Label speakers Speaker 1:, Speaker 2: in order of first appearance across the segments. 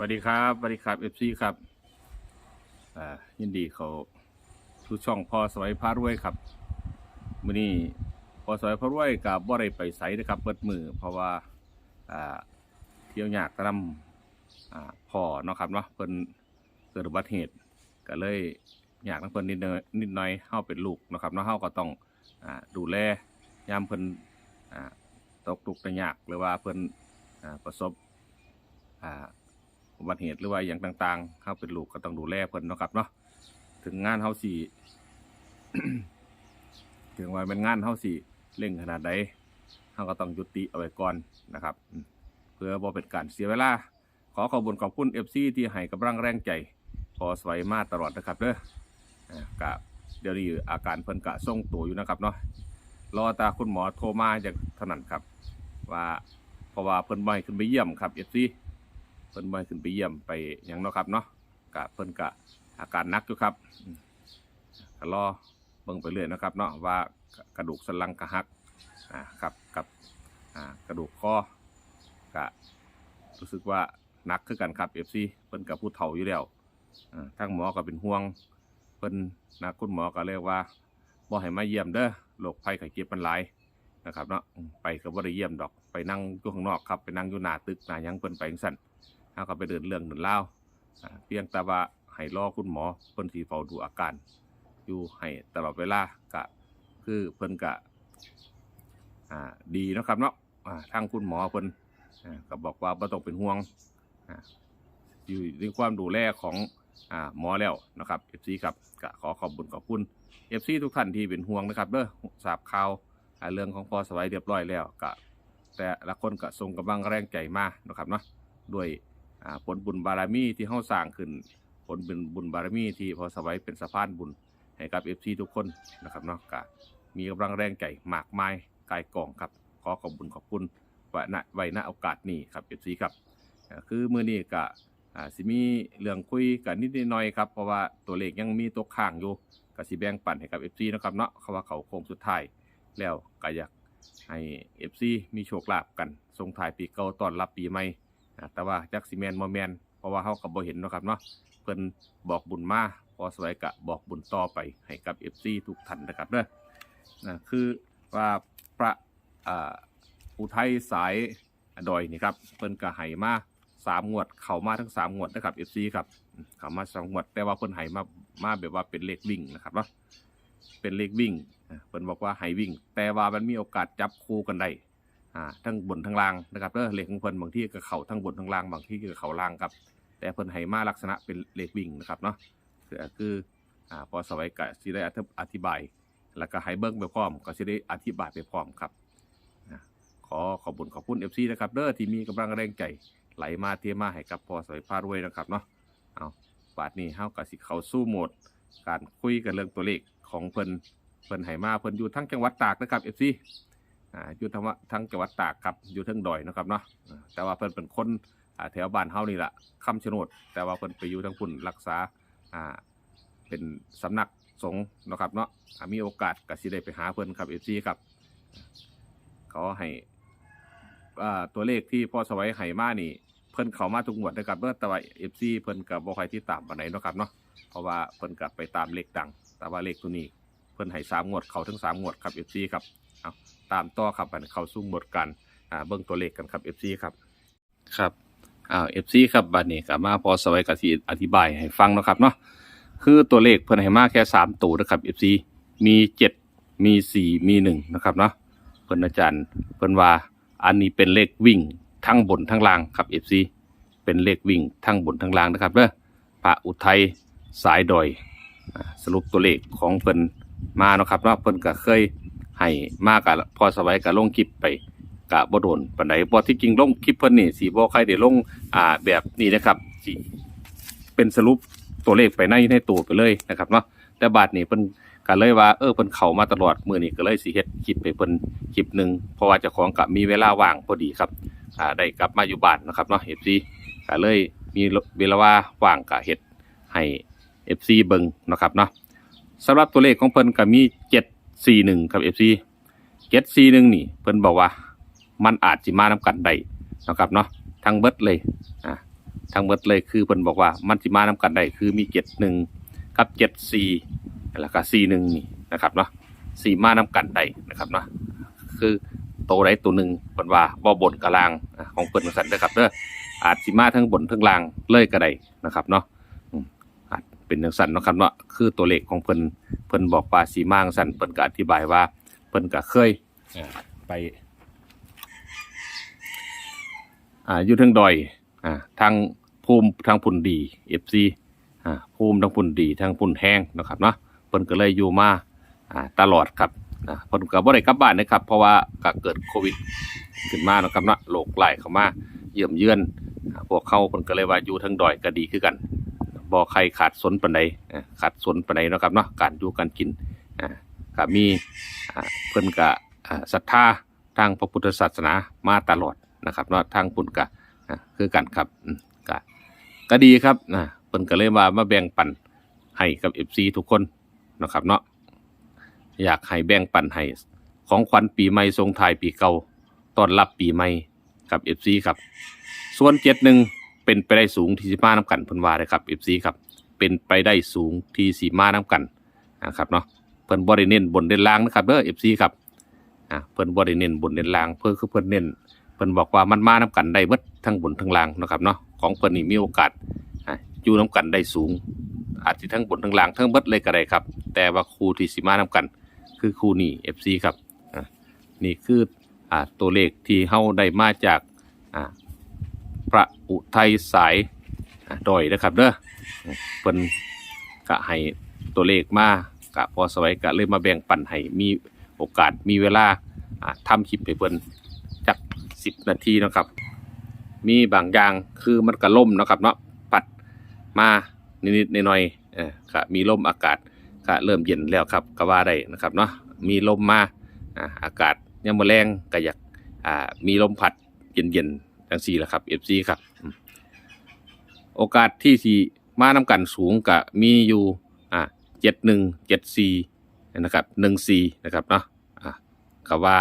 Speaker 1: สวัสดีครับสวัสดีครับเอฟซีครับอ่ายินดีเขาทุกช่องพอสวัยพารวยครับมื้อนี้พอสวัยพารวยกับบ่ได้ไปไสนะครับเปิดมือเพราะว่าอ่าเที่ยวยากกระนำอ่าพ่อเนาะครับเนาะเพิ่นเกิดอุบัติเหตุก็เลยอยากนำเพิ่นนิดนิดหน่อยเฮาเป็นลูกเนาะครับเนาะเฮาก็ต้องอ่าดูแลยามเพิ่นอ่าตกทุกข์ได้ยากหรือว่าเพิ่นอ่าประสบอ่า อุบัติเหตุหรือว่าอย่างต่างๆเขาเป็นลูกก็ต้องดูแลเพิ่นเนาะครับเนาะถึงงานเฮาสี่ถึงว่าเป็นงานเฮาสี่เร่งขนาดใดเฮาก็ต้องยุติเอาไว้ก่อนนะครับ เพื่อบ่เป็นการเสียเวลา ขอขอบุญขอบคุณ FC ที่ให้กำลังแรงใจพอสวยมาตลอดนะครับเด้ออ่ากะเดี๋ยวนี้อาการเพิ่นกะทรงตัวอยู่นะครับเนาะรอตาคุณหมอโทรมาจากเท่านั้นครับ ว่าเพราะว่าเพิ่นบ่ขึ้นไปเยี่ยมครับ FC เพิ่นบ่ให้ขึ้นไปเยี่ยมไปยังเนาะครับเนาะกะเพิ่นกะอาการนักอยู่ครับก็รอเบิ่งไปเรื่อยนะครับเนาะว่ากระดูกสันหลังกระหักอ่าครับกับอ่ากระดูกคอกะรู้สึกว่านักคือกันครับ FC เพิ่นกับผู้เฒ่าอยู่แล้วอ่าทางหมอก็เป็นห่วงเพิ่นนะคุณหมอก็เรียกว่าบ่ให้มาเยี่ยมเด้อโรคภัยไข้เจ็บมันหลายนะครับเนาะไปก็บ่ได้เยี่ยมดอกไปนั่งอยู่ข้างนอกครับไปนั่งอยู่หน้าตึกหน้ายังเพิ่นไปจังซั่น เขาก็ไปเดินเรื่องเดินเล่าเพียงแต่ว่าให้รอคุณหมอเพิ่นสีเฝ้าดูอาการ อยู่ให้ตลอดเวลากะคือเพิ่นกะดีนะครับเนาะทางคุณหมอเพิ่นก็บอกว่าบ่ต้องเป็นห่วงออยู่ในความดูแลของอหมอแล้วนะครับ FC ครับก็ขอขอบคุณขอบคุณ FC ทุกท่านที่เป็นห่วงนะครับเด้อทราบข่าวเรื่องของพอสวัยเรียบร้อยแล้วก็แต่ละคนก็ส่งกำลังแรงใจมานะครับเนาะด้วย อ่าผลบุญบารมีที่เฮาสร้างขึ้น ผลบุญบุญบารมีที่พอสวัยเป็นสะพานบุญให้กับ FC ทุกคนนะครับเนาะก็มีกำลังแรงใจมากมายกายกองครับ ขอขอบคุณขอบคุณไว้ณไว้ณโอกาสนี้ครับ FC ครับคือมื้อนี้ก็สิมีเรื่องคุยกันนิดหน่อยครับเพราะว่าตัวเลขยังมีตกค้างอยู่ก็สิแบ่งปันให้กับ FC นะครับเนาะเขาว่าเขาโค้งสุดท้ายแล้วก็อยากให้ FC มีโชคลาภกันส่งท้ายปีเก่าต้อนรับปีใหม่ แต่ว่าจักซีแมนโมแมนเพราะว่าเขากับบ่เห็นนะครับเนาะเพิ่นบอกบุญมาพอสวยกะบอกบุญต่อไปให้กับ FC ทุกท่านนะครับเด้อนะคือว่าพระอุทัยสายดอยนี่ครับเพิ่นกะให้มาสามงวด เข้ามาทั้งสามงวดนะครับ FC ครับเข้ามาสามงวด แต่ว่าเพิ่นให้มามาแบบว่าเป็นเลขวิ่งนะครับเนาะเป็นเลขวิ่งเพิ่นบอกว่าให้วิ่ง แต่ว่ามันมีโอกาสจับคู่กันได้ อ่าทั้งบนทั้งล่างนะครับเด้อเลขของเพิ่นบางที่ก็เข่าทั้งบนทั้งล่างบางที่ก็เข่าล่างครับ แต่เพิ่นให้มาลักษณะเป็นเลขวิ่งนะครับเนาะคืออ่าพอสวัยก็สิได้อธิบาย แล้วก็ให้เบิ่งไปพร้อม ก็สิได้อธิบายไปพร้อมครับขอขอบคุณขอบคุณ FC นะครับเด้อที่มีกำลังแรงใจไหลมาเทมาให้กับพอสวัยพารวยนะครับเนาะเอาบาดนี้เฮาก็สิเขาสู่โหมด การคุยกันเรื่องตัวเลขของเพิ่นเพิ่นให้มาเพิ่นอยู่ทั้งจังหวัดตากนะครับ FC อ่าอยู่ทั้งว่าทั้งจังหวัดตากครับอยู่ทั้งดอยนะครับเนาะแต่ว่าเพิ่นเป็นคนแถวบ้านเฮานี่แหละคำชะโนด แต่ว่าเพิ่นไปอยู่ทั้งพุ่นรักษาอ่าเป็นสำนักสงฆ์นะครับเนาะมีโอกาสก็สิได้ไปหาเพิ่นครับ FC ครับขอให้ตัวเลขที่พ่อสวัยให้มานี่ เพิ่นเข้ามาทุกงวดนะครับเด้อต่ว่า FC เพิ่นก็บ่ค่อยที่ตามปานใดเนะครับเนาะเพราะว่าเพิ่นก็ไปตามเลขดัง แต่ว่าเลขตัวนี้ เพิ่นให้สามงวดเขาทั้งสามงวดครับ FC ครับ ตามต่อครับอันเข้าสู่หมดการอ่าเบิ่งตัวเลขกันครับ FC ครับครับอ่า FC ครับบัดนี้ก็มาพอสวัยก็สิอธิบายให้ฟังเนาะครับเนาะคือตัวเลขเพิ่นให้มาแค่3ตัวนะครับ FC มี7มี4มี1นะครับเนาะเพิ่นอาจารย์เพิ่นว่าอันนี้เป็นเลขวิ่งทั้งบนทั้งล่างครับ FC เป็นเลขวิ่งทั้งบนทั้งล่างนะครับเด้อพระอุทัยสายดอยสรุปตัวเลขของเพิ่นมาเนาะครับเนาะเพิ่นก็เคย ให้มากกะพอสวัยกับลงคลิปไปกะบ่โดนปานใดบ่ที่จริงลงคลิปเพิ่นนี่สิบ่ใครได้ลงอ่าแบบนี้นะครับสิเป็นสรุปตัวเลขไปในในตัวไปเลยนะครับเนาะแต่บาดนี้เพิ่นก็เลยว่าเออเพิ่นเข้ามาตลอดมื้อนี้ก็เลยสิเฮ็ดคลิปไปเพิ่นคลิปหนึงเพราะว่าเจ้าของก็มีเวลาว่างพอดีครับอ่าได้กลับมาอยู่บ้านนะครับเนาะ FC ก็เลยมีเวลาว่างก็เฮ็ดให้ FC เบิ่งนะครับเนาะสำหรับตัวเลขของเพิ่นก็มี 741ครับ FC 741นี่ เพิ่นบอกว่า มันอาจสิมานำกันได้นะครับเนาะทั้งเบิดเลยอ่าทั้งหมดเลยคือเพิ่นบอกว่ามันสิมานํกันได้คือมีเจ็ดหนึ่งกับเจ็ดสี่แล้วก็สี่หนึ่งนี่นะครับเนาะสี่มานํกันได้นะครับเนาะคือโตวใดตัวหนึ่งเพิ่นว่าบ่บนกลางของเพิ่นว่าซั่นเด้อครับเด้ออาจสิมาทั้งบนทั้งล่างเลยก็ได้นะครับเนาะ เป็นจังซั่นเนาะครับเนาะคือตัวเลขของเพิ่นเพิ่นบอกว่าสีมาจังซั่นเพิ่นก็อธิบายว่า เพิ่นก็เคยอ่าไปอ่าอยู่เทางดอยอ่าทางภูมิทางพุ่นดีเอฟซีอ่าภูมิทางพุ่นดีทางพุ่นแห้งนะครับเนาะเพิ่นก็เลยอยู่มาอ่าตลอดครับนะเพิ่นก็บ่ได้กลับบ้านนะครับ เพราะว่าก็เกิดโควิดขึ้นมาเนาะครับเนาะโรคไหลเข้ามาเยี่ยมเยือนพวกเขาเพิ่นก็เลยว่าอยู่ทางดอยก็ดีคือกัน บ่ใครขาดสนปนใดขาดสนปนใดนะครับเนาะการอยู่การกินก็มีเพิ่นก็อ่าศรัทธาทางพระพุทธศาสนามาตลอดนะครับเนาะทางปุ่นกะอะคือกันครับกะก็ดีครับนะเพิ่นก็เลยว่ามาแบ่งปันให้กับ FC ทุกคนนะครับเนาะอยากให้แบ่งปันให้ของขวัญปีใหม่ทรงไทยปีเก่าต้อนรับปีใหม่กับ FC ครับ ส่วน71 เป็นไปได้สูงที่สิมานํกันเพิ่นว่าเลยครับ FC ครับเป็นไปได้สูงที่สิมานํกันนะครับเนาะเพิ่นบ่ได้เน้นบนเด่นล่างนะครับเด้อ FC ครับอ่าเพิ่นบ่ได้เน้นบนเด่นล่างเพิ่นคือเพิ่นเน้นเพิ่นบอกว่ามันมานํกันได้เบิดทั้งบนทั้งล่างนะครับเนาะของเพิ่นนี่มีโอกาสอยู่นํกันได้สูง อาจสิทั้งบนทั้งล่างทั้งเบิดเลยก็ได้ครับ แต่ว่าครูที่สิมานํกัน คือครูนี่ FC ครับนี่คืออ่าตัวเลขที่เฮาได้มาจากอ่า พระอุทัยสายดอยนะครับเด้อเพิ่นก็ให้ตัวเลขมากะพอสวัยก็เลยมาแบ่งปันให้มีโอกาสมีเวลาอ่าทำคลิปให้เพิ่นจักสิบนาทีนะครับ มีบางอย่างคือมันก็ล่มนะครับเนาะปัดมานิดๆหน่อยๆเออก็มีลมอากาศก็เริ่มเย็นแล้วครับก็ว่าได้นะครับเนาะมีลมมาอาอากาศยังมาแรงก็อยากอ่ามีลมพัดเย็นๆ จังซี่แหละครับ FC ครับ โอกาสที่สีมานำกันสูงก็มีอยู่อ่าเจ็ดหนึ่งเจ็ดสี่นะครับหนึ่งสี่นะครับเนาะอ่าก็ว่า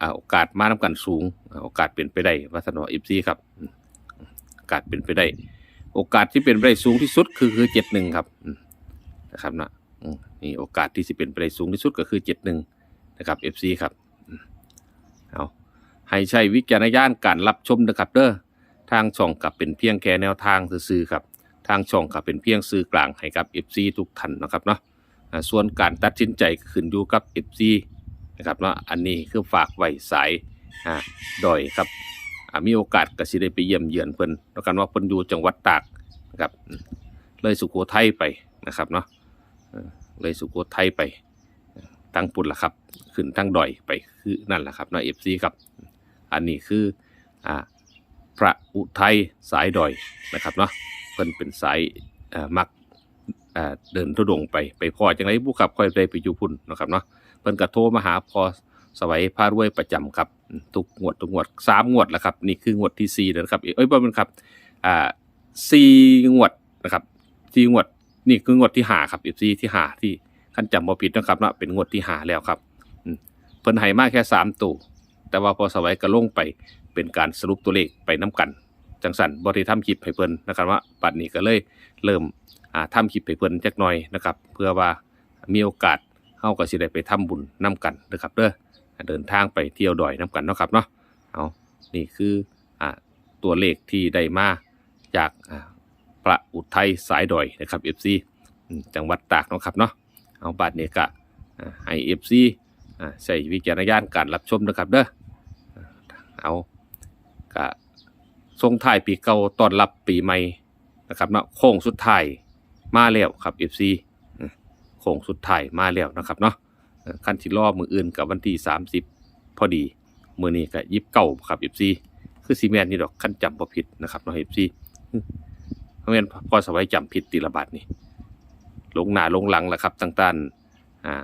Speaker 1: อ่าโอกาสมาทำกันสูงอ่าโอกาสเป็นไปได้วัฒนอิฟซีครับโอกาสเป็นไปได้ โอกาสที่เป็นไปได้สูงที่สุดคือคือเจ็ดหนึ่งครับนะครับนะอืมนี่โอกาสที่จะเป็นไปได้สูงที่สุดก็คือเจ็ดหนึ่งนะครับเอฟซีครับเอา ให้ใช้วิจารณญาณการรับชมนะครับเด้อทางช่องกับเป็นเพียงแค่แนวทางซื่อๆครับ ทางช่องกับเป็นเพียงสื่อกลางให้กับ FC ทุกท่านนะครับเนาะส่วนการตัดสินใจขึ้นอยู่กับ FC นะครับเนาะอันนี้คือฝากไว้สายดอยครับมีโอกาสก็สิได้ไปเยี่ยมเยือนเพิ่นแล้วกันว่าเพิ่นอยู่จังหวัดตากนะครับเลยสุโขทัยไปนะครับเนาะเออเลยสุโขทัยไปตั้งปุ่นละครับ ขึ้นตั้งดอยไปคือนั่นแหละครับเนาะเอฟซีครับ อันนี้คืออ่าพระอุทัยสายดอยนะครับเนาะเพิ่นเป็นสายมักเดินทุดงไปไปพ่อจังไรบุขับค่อยได้ไปอยู่พุ่นนะครับเนาะเพิ่นก็โทรมาหาพอสวัยพารวยประจำครับทุกงวดทุกงวดสามงวดแล้วครับนี่คืองวดที่สี่นะครับเอ้ยบ่เป็นครับอ่าสี่งวดนะครับสี่งวดนี่คืองวดที่ห้าครับอีสี่ที่ห้าที่ขั้นจำบ่ผิดนะครับเนาะเป็นงวดที่ห้าแล้วครับเพิ่นให้มากแค่สามตัว แต่ว่าพอสวัยก็ลงไปเป็นการสรุปตัวเลขไปน้กัน จังสันบริทำคลิปให้เพิ่นนะครับว่าปัดนี้ก็เลยเริ่มอ่าคลิปให้เพิ่นจักหน่อยนะครับ เพื่อว่ามีโอกาสเฮาก็สิได้ไปทำบุญนํกันเด้อครับเด้อเดินทางไปเที่ยวดอยนํกันเนาะครับเนาะเอานี่คืออตัวเลขที่ได้มาจากพระอุทัยสายดอยนะครับ FC อืมจังหวัดตากเนาะครับเนาะเอาบัดนี้ก็ให้ FC อ่าใช้วิจารณญาณการรับชมนะครับเด้อ เอาก็ส่งท้ายปีเก่าต้อนรับปีใหม่นะครับเนาะโค้งสุดท้ายมาแล้วครับ FC โค้งสุดท้ายมาแล้วนะครับเนาะขั้นที่รอบมืออื่นกับวันที่ 30 พอดีมือนี้ก็ยิบเก้าครับเอฟซีคือซีเมนนี่ดอกขั้นจำพอผิดนะครับเนาะเอฟซีเพราะงั้นพอสบายจำผิดตีละบาทนี่ลงหน้าลงหลังแหละครับต่างๆอ่า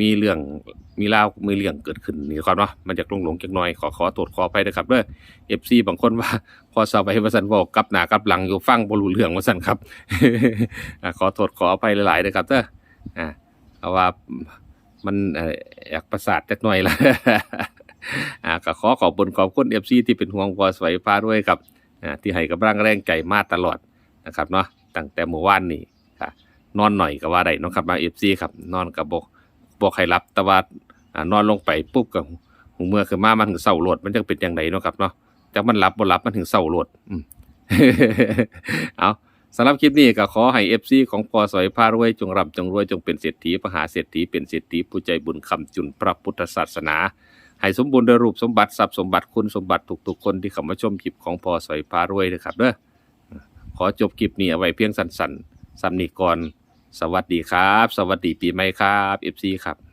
Speaker 1: มีเรื่องมีเล่ามีเรื่องเกิดขึ้นนี่ครับเนาะมันจากลงหลงจักหน่อยขอขอตรวจขอไปนะครับเด้อเอฟซีบางคนว่า พอสบายว่าสันบอกกลับหน้ากลับหลังอยู่ฟังบรูเรื่องว่าสันครับขอโทษขออภัยหลายๆนะครับเด้ออ่าเอาว่ามันอ่ออยากประสาทจักหน่อยละอ่าก็ขอขอบบนขอบคุณเอฟซีที่เป็นห่วงพอสวยฟ้าด้วยครับอ่าที่ให้กำลังแรงใจมาตลอดนะครับเนาะตั้งแต่เมื่อวานนี้ค่ะนอนหน่อยก็ว่าได้เนาะครับมา FC ครับนอนกับบก บอกให้รับแต่ว่านอนลงไปปุ๊บก็หูเมื่อคือมามันถึงเศร้าโหลดมันจังเป็นอย่างไรเนาะครับเนาะจากมันรับบ่รับมันถึงเศร้าโหลดเอาสำหรับคลิปนี้ก็ขอให้ FC ของพอสอยพารวยจงร่ำจงรวยจงเป็นเศรษฐีมหาเศรษฐีเป็นเศรษฐีผู้ใจบุญคำจุนพระพุทธศาสนา ให้สมบูรณ์ด้วยรูปสมบัติทรัพย์สมบัติคุณสมบัติทุกๆคนที่เข้ามาชมคลิปของพอสอยพารวยนะครับเด้อขอจบคลิปนี้เอาไว้เพียงสั้นๆสำนีก่อน สวัสดีครับ สวัสดีปีใหม่ครับ FC ครับ